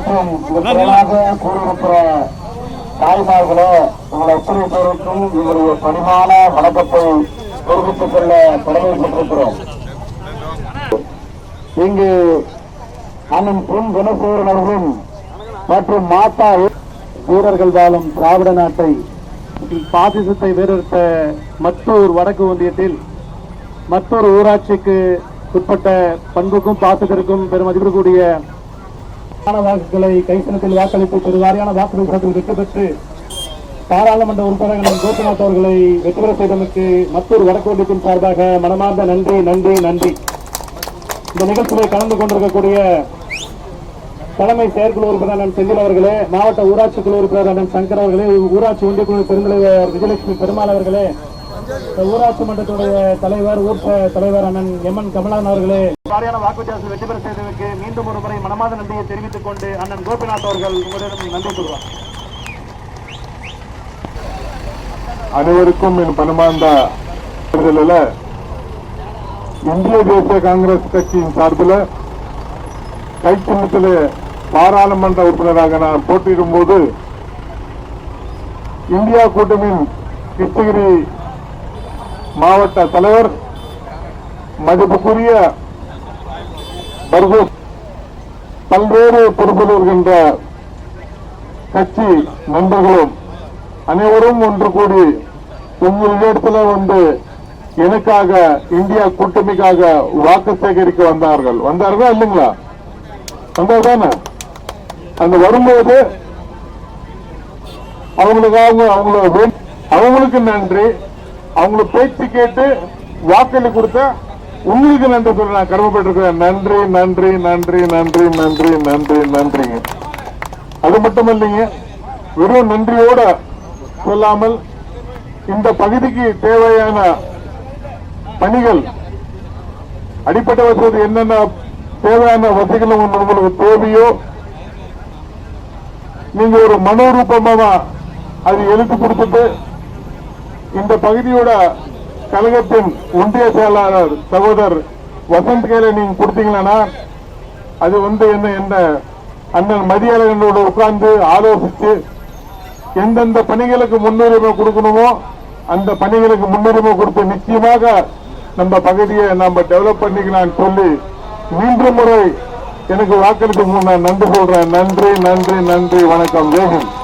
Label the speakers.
Speaker 1: மற்றும் இதற்காக கூறியிருக்கிற தாய்மார்களே உங்கள் அத்தனை பேருக்கும் உங்களுடைய பணிமான வணக்கத்தை தெரிவித்துக் கொள்ள கடமைப்பட்டிருக்கிறோம் இங்கு அண்ணன் பொன் குணசேகரன் அவர்களும் மற்றும் மாதா வீரர்கள் வாழும் திராவிட நாட்டை பாசிசத்தை வேறெடுத்த மற்றொரு வடக்கு ஒன்றியத்தில் மற்றொரு ஊராட்சிக்கு உட்பட்ட பண்புக்கும் பாசத்திற்கும் பெரும் மதிப்பிடக்கூடிய வாக்குகளை கைசனத்தில் வாக்களித்து பெருவாரியான வாக்கு வெற்றி பெற்று பாராளுமன்ற உறுப்பினர்கள் கோபிநாத் அவர்களை வெற்றி பெற செய்தமைக்கு மற்றொரு வடக்கு சார்பாக மனமார்ந்த நன்றி நன்றி நன்றி. இந்த நிகழ்ச்சியில் கலந்து கொண்டிருக்கக்கூடிய தலைமை செயற்குழு உறுப்பினர் அண்ணன் செந்தில் அவர்களே மாவட்ட ஊராட்சி குழு உறுப்பினர் அண்ணன் சங்கர் அவர்களே ஊராட்சி ஒன்றிய குழு பெருந்தலைவர் விஜயலட்சுமி பெருமாள் அவர்களே ஊராட்சி மன்றத்துடைய தலைவர் ஊர் தலைவர் அண்ணன் எம் என் கமலன் அவர்களே வாரியான வாக்கு வித்தியாசம் வெற்றி பெற செய்ததற்கு மீண்டும் ஒரு முறை மனமாத நன்றியை தெரிவித்துக் கொண்டு அண்ணன் கோபிநாத் அவர்கள் உங்களிடம் நன்றி கூறுவார்.
Speaker 2: அனைவருக்கும் என் பணமார்ந்த தேர்தலில் இந்திய தேசிய காங்கிரஸ் கட்சியின் சார்பில் கைச்சின்னத்தில் பாராளுமன்ற உறுப்பினராக நான் போட்டியிடும் போது இந்தியா கூட்டணியின் கிருஷ்ணகிரி மாவட்ட தலைவர் மதிப்புக்குரிய பர்கூஸ் பல்வேறு பொறுப்பில் இருக்கின்ற கட்சி நண்பர்களும் அனைவரும் ஒன்று கூடி உங்களிடத்துல வந்து எனக்காக இந்தியா கூட்டணிக்காக வாக்கு சேகரிக்க வந்தார்கள். வந்தார்களா இல்லைங்களா? வந்தார் தானே அந்த வரும்போது அவங்களுக்காக அவங்கள அவங்களுக்கு நன்றி. அவங்கள பேச்சு கேட்டு வாக்களி கொடுத்த உங்களுக்கு நன்றி சொல்ல. நான் கடமைப்பட்டிருக்கிறேன். நன்றி நன்றி நன்றி நன்றி நன்றி நன்றி நன்றிங்க அது மட்டும் இல்லைங்க வெறும் நன்றியோட சொல்லாமல் இந்த பகுதிக்கு தேவையான பணிகள் அடிப்படை வசதி என்னென்ன தேவையான வசதிகளும் உங்களுக்கு தேவையோ நீங்க ஒரு மனோரூபமா அது எழுத்து கொடுத்துட்டு இந்த பகுதியோட கழகத்தின் ஒன்றிய செயலாளர் சகோதரர் வசந்த் கையில நீங்க கொடுத்தீங்கன்னா அது வந்து என்ன என்ன? அண்ணன் மதியாளர்களோட உட்கார்ந்து ஆலோசித்து எந்தெந்த பணிகளுக்கு முன்னுரிமை கொடுக்கணுமோ அந்த பணிகளுக்கு முன்னுரிமை கொடுத்து நிச்சயமாக நம்ம பகுதியை நம்ம டெவலப் பண்ணிக்கலாம்னு சொல்லி மூன்று முறை எனக்கு வாக்களித்து நான் நன்றி சொல்றேன். நன்றி நன்றி நன்றி. வணக்கம். ஜெயஹிந்த்